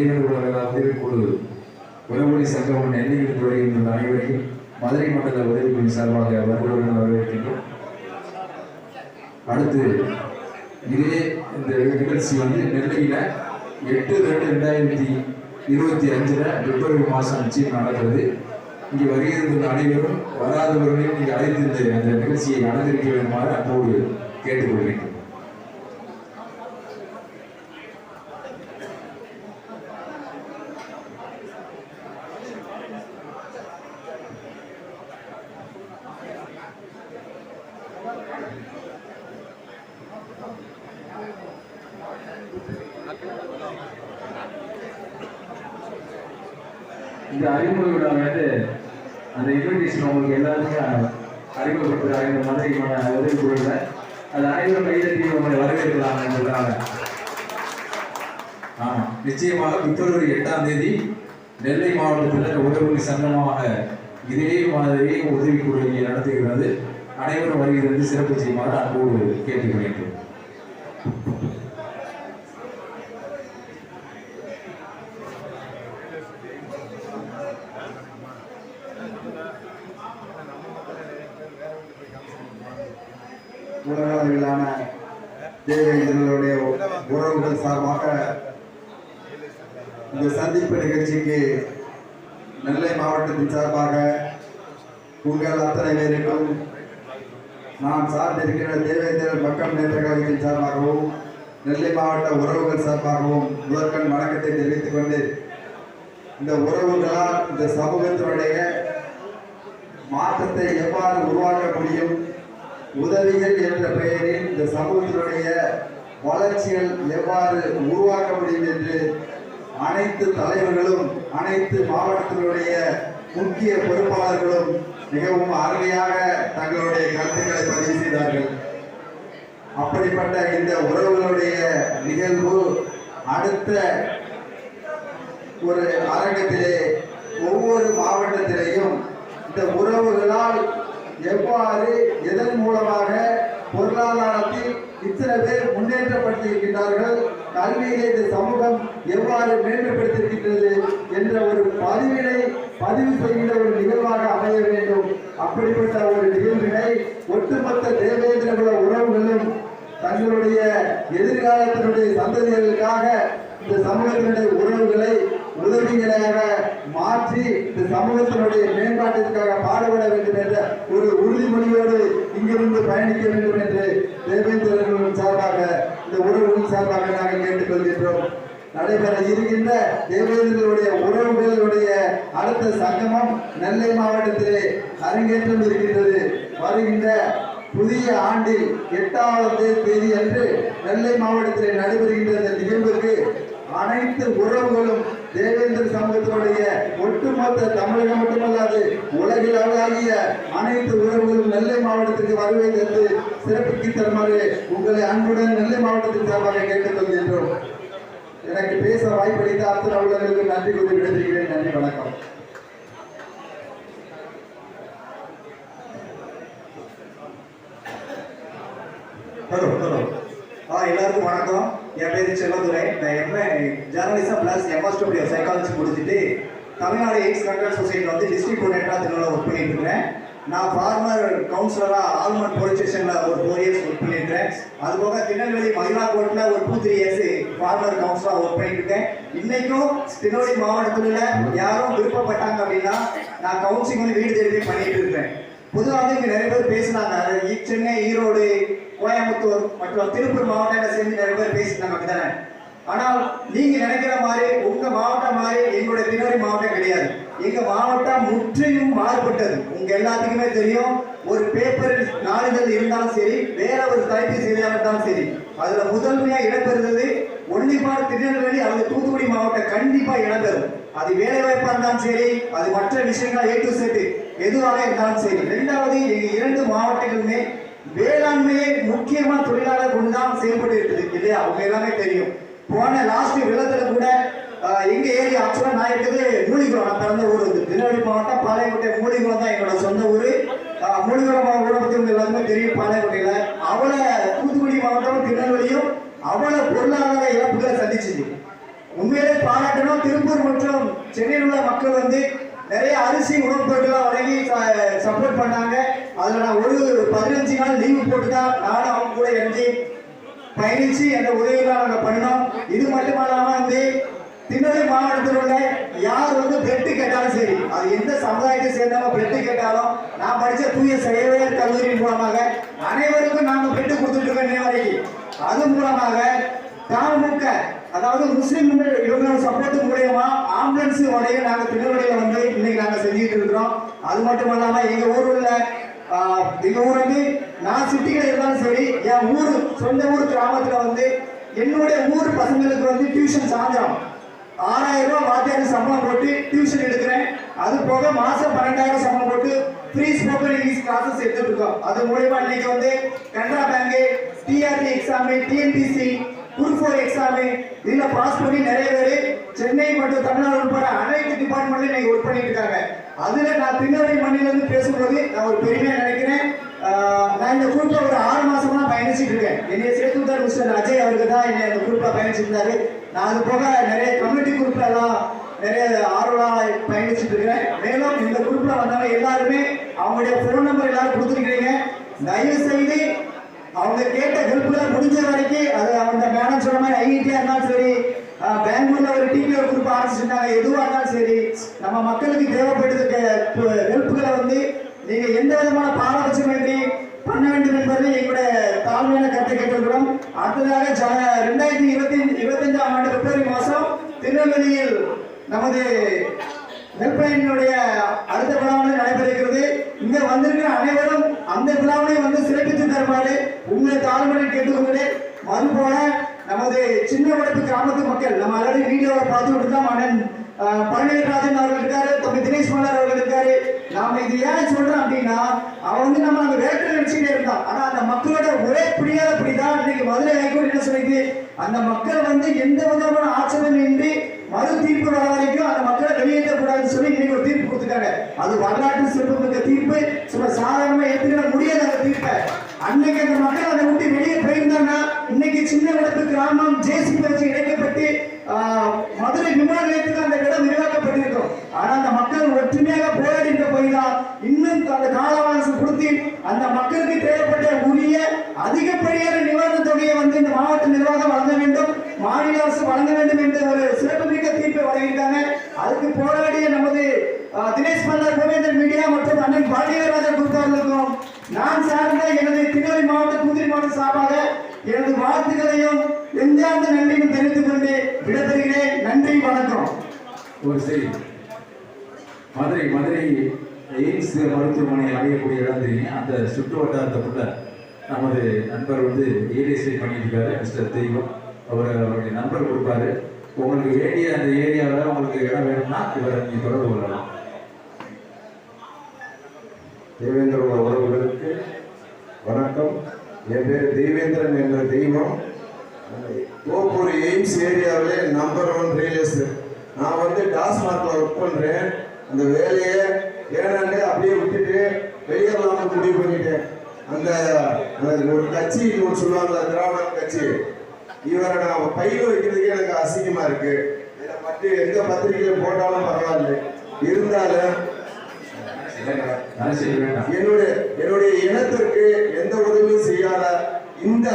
தேவேந்திர உதவிக்குழு உறவுகளை சங்கம் நெல்லையில் வருகின்ற அனைவரையும் மதுரை மண்டல உதவிக்குழு சார்பாக வருகிறவர்கள் வரவேற்கின்றோம். அடுத்து இதே இந்த நிகழ்ச்சி வந்து நெல்லையில் எட்டு ரெண்டு ரெண்டாயிரத்தி இருபத்தி அஞ்சில் பிப்ரவரி மாதம் நிச்சயம் நடக்கிறது. இங்கே வருகிறது அனைவரும் வராதவர்களையும் இங்கே அழைத்து இந்த அந்த நிகழ்ச்சியை நடந்திருக்க வேண்டுமாறு அன்போடு கேட்டுக்கொள்கிறேன். இந்த அறிமுக விழா வந்து அந்த இன்விடேஷன் உங்களுக்கு எல்லாருமே அறிமுகப்படுத்துகிறாங்க இந்த மாதிரி உதவி குழுவில் அது அனைவரும் கைதட்டி உங்களை வரவேற்கலாம் என்பதாக ஆமாம் நிச்சயமாக பிப்ரவரி எட்டாம் தேதி நெல்லை மாவட்டத்தில் உதவி சங்கமாக இதே மாதிரி உதவி குழுவை நடத்துகிறது. அனைவரும் வருகிறது சிறப்பு செய்யுமாறு அன்போடு கேட்டுக்கொள்கிறேன் உறவினர்களான தேவேந்திரனுடைய உறவுகள் சார்பாக இந்த சந்திப்பு நிகழ்ச்சிக்கு நெல்லை மாவட்டத்தின் சார்பாக உங்கள் அத்தனை பேருக்கும் நான் சார்ந்திருக்கிற தேவேந்திரன் மக்கள் நேற்ற கழகத்தின் சார்பாகவும் நெல்லை மாவட்ட உறவுகள் சார்பாகவும் முதற்கண் வணக்கத்தை தெரிவித்துக் கொண்டு இந்த உறவுகளால் இந்த சமூகத்தினுடைய மாற்றத்தை எவ்வாறு உருவாக்க முடியும் உதவிகள் என்ற பெயரில் இந்த சமூகத்தினுடைய வளர்ச்சிகள் எவ்வாறு உருவாக்க முடியும் என்று அனைத்து தலைவர்களும் அனைத்து மாவட்டத்தினுடைய முக்கிய பொறுப்பாளர்களும் மிகவும் அருமையாக தங்களுடைய கருத்துக்களை பதிவு செய்தார்கள். அப்படிப்பட்ட இந்த உறவுகளுடைய நிகழ்வு அடுத்த ஒரு அரங்கத்திலே ஒவ்வொரு மாவட்டத்திலேயும் இந்த உறவுகளால் எவ்வாறு எதன் மூலமாக பொருளாதாரத்தில் இத்தனை பேர் முன்னேற்றப்பட்டிருக்கின்றார்கள் கல்வியிலே இந்த சமூகம் எவ்வாறு மேன்மைப்படுத்தியிருக்கின்றது என்ற ஒரு பதிவினை பதிவு செய்கின்ற ஒரு நிகழ்வாக அமைய வேண்டும். அப்படிப்பட்ட ஒரு நிகழ்வினை ஒட்டுமொத்த தேவேந்திர குல உறவுகளும் தங்களுடைய எதிர்காலத்தினுடைய சந்ததிகள் இந்த சமூகத்தினுடைய உறவுகளை உதவிகளாக மாற்றி இந்த சமூகத்தினுடைய மேம்பாட்டிற்காக பாடுபட வேண்டும் என்ற ஒரு உறுதிமொழியோடு இங்கிருந்து பயணிக்க வேண்டும் என்று தேவேந்திரர்கள் சார்பாக இந்த உறவுகளின் சார்பாக நாங்கள் கேட்டுக்கொள்கின்றோம். நடைபெற இருக்கின்ற தேவேந்திரர்களுடைய உறவுகளுடைய அடுத்த சங்கமம் நெல்லை மாவட்டத்திலே அரங்கேற்றம் இருக்கின்றது. வருகின்ற புதிய ஆண்டில் எட்டாவது தேதி அன்று நெல்லை மாவட்டத்திலே நடைபெறுகின்ற இந்த நிகழ்வுக்கு அனைத்து உறவுகளும் தேவேந்திர சமூகத்தினுடைய ஒட்டுமொத்த தமிழகம் மட்டுமல்லாது உலகில் அளவாகிய அனைத்து உறவுகளும் நெல்லை மாவட்டத்திற்கு வருகை தந்து சிறப்பிக்கு தருமாறு உங்களை அன்புடன் நெல்லை மாவட்டத்தின் சார்பாக கேட்டுக்கொள்கின்றோம் எனக்கு பேச வாய்ப்பளித்த அத்தனை உள்ளவர்களுக்கு நன்றி கூறி விடுத்திருக்கிறேன் நன்றி வணக்கம். Hello hello. ஆ எல்லாருக்கும் வணக்கம். என் பேர் செல்வதுரை. நான் MA journalism plus MSW psychology முடிச்சுட்டு தமிழ்நாடு எய்ட்ஸ் கண்ட்ரோல் சொசைட்டியில் வந்து டிஸ்ட்ரிபியூட்டராக கோஆர்டினேட்டராக திருநெல்வேலி ஒர்க் பண்ணிட்டுருக்கேன். நான் ஃபார்மர் கவுன்சிலராக ஆல்மண்ட் போலீஸ் ஸ்டேஷனில் ஒரு ஃபோர் இயர்ஸ் ஒர்க் பண்ணியிருக்கேன் அதுபோக திருநெல்வேலி மகிழா கோர்ட்டில் ஒரு டூ த்ரீ இயர்ஸ் ஃபார்மர் கவுன்சிலராக ஒர்க் பண்ணிட்டு இருக்கேன் திருநெல்வேலி மாவட்டத்தில் யாரும் விருப்பப்பட்டாங்க அப்படின்னா நான் கவுன்சிலிங் வந்து வீடு தேடி பண்ணிட்டு இருக்கேன் பொதுவாக வந்து இங்கே நிறைய பேர் பேசினாங்க. சென்னை ஈரோடு கோயம்புத்தூர் மற்றும் திருப்பூர் மாவட்டத்தில் சேர்ந்து நிறைய பேர் பேசினாங்க அப்படிதானே ஆனால் நீங்க நினைக்கிற மாதிரி உங்க மாவட்டம் மாதிரி எங்களுடைய திருநெல்வேலி மாவட்டம் எங்க மாவட்டம் முற்றிலும் மாறுபட்டது. உங்க எல்லாத்துக்குமே தெரியும் ஒரு பேப்பர் நாளிதழ் இருந்தாலும் சரி வேற ஒரு தலைப்பு செயலியாக இருந்தாலும் சரி அதுல முதன்மையா இடம்பெறுவது ஒன்னிப்பாடு திருநெல்வேலி அல்லது தூத்துக்குடி மாவட்டம் கண்டிப்பா இடம்பெறும். அது வேலை வாய்ப்பா இருந்தாலும் சரி அது மற்ற விஷயங்களா ஏ டு செட்டு எதுவாக இருந்தாலும் சரி. ரெண்டாவது எங்க இரண்டு மாவட்டங்களுமே வேளாண்மையை முக்கியமா தொழிலாளர் கொண்டுதான் செயல்பட்டு இருக்குது இல்லையா? அவங்க எல்லாமே தெரியும். போன லாஸ்ட் வெள்ளத்துல கூட எங்க ஏரியா ஆக்சுவலா நான் இருக்குது மூலிகுளம். நான் பிறந்த ஊர் வந்து திருநெல்வேலி மாவட்டம் பாளையங்கோட்டை மூலிகுளம் தான் என்னோட சொந்த ஊர். மூலிகுளம் ஊரை பத்தி உங்க எல்லாருமே தெரியும் பாளையங்கோட்டையில. அவளை தூத்துக்குடி மாவட்டம் திருநெல்வேலியும் அவளை பொருளாதார இழப்புகளை சந்திச்சுச்சு உண்மையிலே பாராட்டணும். திருப்பூர் மற்றும் சென்னையில் உள்ள மக்கள் வந்து நிறைய அரிசி உணவுப் பொருட்களை வழங்கி சப்போர்ட் பண்ணாங்க. அதில் நான் ஒரு பதினஞ்சு நாள் லீவு போட்டு தான் நானும் அவங்க கூட இறங்கி பயணிச்சு அந்த உதவியெல்லாம் நாங்கள் பண்ணோம். இது மட்டும் இல்லாமல் வந்து திருநெல்வேலி மாவட்டத்தில் உள்ள யார் வந்து பெட்டு கேட்டாலும் சரி அது எந்த சமுதாயத்தை சேர்ந்தவங்க பெட்டு கேட்டாலும் நான் படித்த தூய சேவையர் கல்லூரியின் மூலமாக அனைவருக்கும் நாங்கள் பெட்டு கொடுத்துட்டு இருக்கோம் வரைக்கும் அது மூலமாக தமுக அதாவது முஸ்லீம் இவங்களோட சப்போர்ட் மூலயமா ஆம்புலன்ஸ் உடைய நாங்கள் திருநெல்வேலியில் வந்து இன்னைக்கு நாங்கள் செஞ்சுட்டு இருக்கிறோம். அது மட்டும் இல்லாமல் எங்கள் ஊரில் உள்ள ஆஹ், எங்க ஊர் வந்து நான் சிட்டியில் இருந்தாலும் சரி என் ஊர் சொந்த ஊர் கிராமத்தில் வந்து என்னுடைய ஊர் பசங்களுக்கு வந்து டியூஷன் சாயந்தரம் ஆறாயிரம் ரூபாய் வாத்தியாருக்கு சம்பளம் போட்டு டியூஷன் எடுக்கிறேன். அது போக மாசம் பன்னெண்டாயிரம் சம்பளம் போட்டு ஃப்ரீ ஸ்போக்கன் இங்கிலீஷ் கிளாஸஸ் எடுத்துட்டு இருக்கோம் அது மூலயமா இன்னைக்கு வந்து Canara bank TRT exam TNPC group four exam இதுல பாஸ் பண்ணி நிறைய பேர் சென்னை மற்றும் தமிழ்நாடு உட்பட அனைத்து டிபார்ட்மெண்ட்லையும் இன்னைக்கு ஒர்க் பண்ணிட்டு இருக்காங்க. அதுல நான் திருநெல்வேலி மண்ணிலிருந்து பேசும்போது நான் ஒரு பெருமையா நினைக்கிறேன். நான் இந்த குரூப்ல ஒரு ஆறு மாசமா பயணிச்சுட்டு இருக்கேன். என்னைய சேர்த்து விட்டார் மிஸ்டர் அஜய் அவருக்கு தான் என்னை அந்த குரூப்ல பயணிச்சிருந்தாரு. நான் அது போக நிறைய கம்யூனிட்டி குரூப்ல எல்லாம் நிறைய ஆர்வலா பயணிச்சுட்டு இருக்கிறேன். மேலும் இந்த குரூப்ல வந்தவங்க எல்லாருமே அவங்களுடைய ஃபோன் நம்பர் எல்லாரும் கொடுத்துருக்கீங்க தயவு செய்து அவங்க கேட்ட ஹெல்ப்ல முடிஞ்ச வரைக்கும் அது அவங்க மேடம் சொன்ன மாதிரி ஐஐடியா இருந்தாலும் சரி பெங்களூர்ல ஒரு டிபிஓ குரூப் ஆரம்பிச்சிருந்தாங்க. எதுவாக இருந்தாலும் சரி நம்ம மக்களுக்கு தேவைப்படுது ஹெல்ப்புகளை வந்து நீங்க எந்த விதமான பாரபட்சமின்றி பண்ண வேண்டும் என்பதை எங்களுடைய தாழ்மையான கருத்தை கேட்டிருக்கிறோம் அடுத்ததாக ஜன ரெண்டாயிரத்தி இருபத்தி இருபத்தஞ்சாம் ஆண்டு பிப்ரவரி மாதம் திருநெல்வேலியில் நமது ஹெல்ப்லைனுடைய அடுத்த விழாவில் நடைபெறுகிறது. இங்க வந்திருக்கிற அனைவரும் அந்த விழாவினை வந்து சிறப்பித்து தருமாறு உங்களை தாழ்மையை கேட்டுக்கொள்கிறேன் மறுபோல நமது சின்ன வளர்ப்பு கிராமத்து மக்கள் நம்ம ஆல்ரெடி வீடியோவில் பார்த்து விட்டுதான் அண்ணன் பழனிராஜன் அவர்கள் இருக்காரு தம்பி தினேஷ் மலர் அவர்கள் இருக்காரு. நாம இது ஏன் சொல்றோம் அப்படின்னா அவன் வந்து நம்ம அந்த வேட்டை நினைச்சுட்டே இருந்தான் ஆனா அந்த மக்களோட ஒரே பிடியாத பிடிதான் இன்னைக்கு மதுரை ஹைகோர்ட் என்ன சொல்லிது அந்த மக்கள் வந்து எந்த விதமான ஆச்சரியம் இன்றி மறு தீர்ப்பு வர வரைக்கும் அந்த மக்களை வெளியேற்றக்கூடாதுன்னு சொல்லி இன்னைக்கு ஒரு தீர்ப்பு கொடுத்துட்டாங்க அது வரலாற்று சிறப்புமிக்க தீர்ப்பு. சும்மா சாதாரணமா ஏற்றுக்கிற முடியாத அந்த தீர்ப்பை. அன்னைக்கு அந்த மக்கள் அதை விட்டு வெளியே போயிருந்தாங்கன்னா இன்னைக்கு சின்ன இடத்து கிராமம் ஜேசிபி வச்சு இணைக்கப்பட்டு மதுரை விமான நிலையத்துக்கு அந்த இடம் விரிவாக்கப்பட்டிருக்கும் ஆனா அந்த மக்கள் ஒற்றுமையாக போராடிட்டு போய்தான் இன்னும் அந்த கால அவகாசம் கொடுத்து அந்த மக்களுக்கு தேவைப்பட்ட உரிய அதிகப்படியான நிவாரண தொகையை வந்து இந்த மாவட்ட நிர்வாகம் வழங்க வேண்டும். மாநில அரசு வழங்க வேண்டும் என்ற ஒரு சிறப்புமிக்க தீர்ப்பை வழங்கியிருக்காங்க. அதுக்கு போராடிய நமது தினேஷ் மல்லர் கோவேந்தன் மீடியா மற்றும் அண்ணன் பாண்டியராஜன் கொடுத்தார்களுக்கும் நான் சார்ந்த எனது திருநெல்வேலி மாவட்ட தூத்துக்குடி மாவட்ட சார்பாக எனது வாழ்த்துக்களையும் எந்த நன்றியும் தெரிவித்துக் கொள்கிறேன். ஒரு சரி மதுரை மதுரை எய்ம்ஸ் மருத்துவமனை அடையக்கூடிய இடம் தெரியும் அந்த சுற்று வட்டாரத்துக்குள்ள நமது நண்பர் வந்து ஏடிஎஸ்ஐ பண்ணியிருக்காரு மிஸ்டர் தெய்வம். அவர் அவருடைய நம்பர் கொடுப்பாரு. உங்களுக்கு வேண்டிய அந்த ஏரியாவில் உங்களுக்கு இடம் வேணும்னா இவரை நீங்கள் தொடர்பு கொள்ளலாம். தேவேந்திரோட உறவுகளுக்கு வணக்கம். என் பேர் தேவேந்திரன் என்ற தெய்வம். தோப்பூர் எய்ம்ஸ் ஏரியாவிலே நம்பர் ஒன் ரியல் எஸ்டேட் நான் வந்து டாஸ்மார்க்ல ஒர்க் பண்றேன். அந்த வேலையை ஏனாண்டு அப்படியே விட்டுட்டு வெளியேறலாம்னு முடிவு பண்ணிட்டேன். அந்த ஒரு கட்சி ஒன்று சொல்லுவாங்கல்ல திராவிட கட்சி. இவரை நான் பையில வைக்கிறதுக்கே எனக்கு அசிங்கமா இருக்கு. இதை மற்ற எந்த பத்திரிகையில போட்டாலும் பரவாயில்ல. இருந்தாலும் என்னுடைய என்னுடைய இனத்திற்கு எந்த உதவியும் செய்யாத இந்த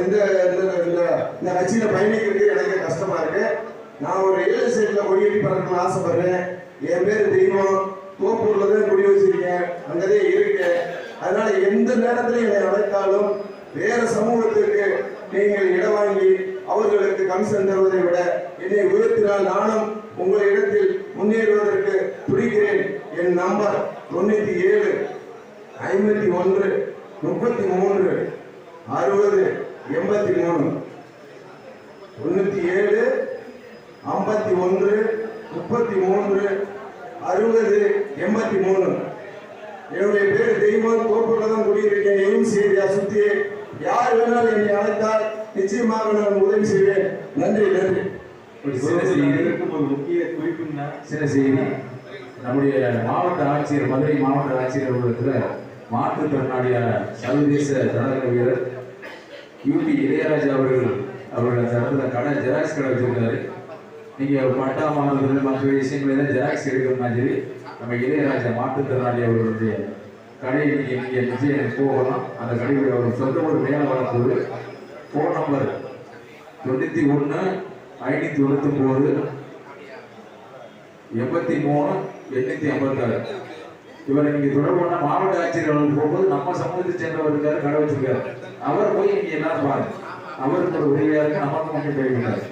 இந்த இந்த- இந்த- இந்த கட்சியில பயணிக்கிறது எனக்கு கஷ்டமா இருக்கு. நான் ஒரு ரியல் எஸ்டேட்ல குடியேறி பறக்கணும்னு ஆசைப்படுறேன். என் பேர் தெய்வம். தோப்பூர்ல தான் குடி வச்சிருக்கேன். அங்கதான் இருக்கேன். அதனால எந்த நேரத்துல என்னை அழைத்தாலும் வேற சமூகத்திற்கு நீங்கள் இடம் வாங்கி அவர்களுக்கு கமிஷன் தருவதை விட என்னை உயர்த்தினால் நானும் உங்கள் இடத்தில் முன்னேறுவதற்கு துடிக்கிறேன் என் நம்பர் தொண்ணூத்தி ஏழு ஐம்பத்தி ஒன்று முப்பத்தி மூன்று அறுபது எண்பத்தி மூணு தொண்ணூத்தி ஏழு ஐம்பத்தி ஒன்று முப்பத்தி மூன்று அறுபது எண்பத்தி மூணு. என்னுடைய பேர் தெய்வம் தோப்புல தான் குடியிருக்கேன். எய்ம்ஸ் ஏரியா சுத்தி யார் வேணாலும் என்னை அழைத்தால் நிச்சயமாக நான் உதவி செய்வேன். நன்றி நன்றி. சின்ன செய்தி. ஒரு முக்கிய குறிப்புன்னா சின்ன செய்தி. நம்முடைய மாவட்ட ஆட்சியர் மதுரை மாவட்ட ஆட்சியர் அலுவலகத்தில் மாற்றுத்திறனாளிய சர்வதேச தடகள வீரர் யூபி இளையராஜா அவர்கள் அவர்கள் அந்த கடை ஜெராக்ஸ் கடை வச்சிருக்காரு. நீங்கள் பட்டா மாணவர்கள் மற்ற விஷயங்கள் ஜெராக்ஸ் எடுக்கிற மாதிரி நம்ம இளையராஜா மாற்றுத்திறனாளி அவர்களுடைய கடை நீங்கள் நீங்கள் நிச்சயம் போகலாம். அந்த கடையுடைய அவர் சொந்த ஒரு மேலே வரப்போது ஃபோன் நம்பர் தொண்ணூற்றி ஒன்று ஐநூற்றி தொண்ணூத்தொம்போது எண்பத்தி மூணு எண்ணூற்றி ஐம்பத்தாறு இவரை நீங்கள் தொடர்பு பண்ண மாவட்ட ஆட்சியர் அவர்களுக்கு போகும்போது நம்ம சமூகத்தை சேர்ந்தவர் இருக்காரு கடை வச்சிருக்காரு. அவர் போய் இங்கே எல்லாரும் பாருங்க. அவருக்கு ஒரு உதவியாக இருக்கு நமக்கு மட்டும் போய்விட்டாரு.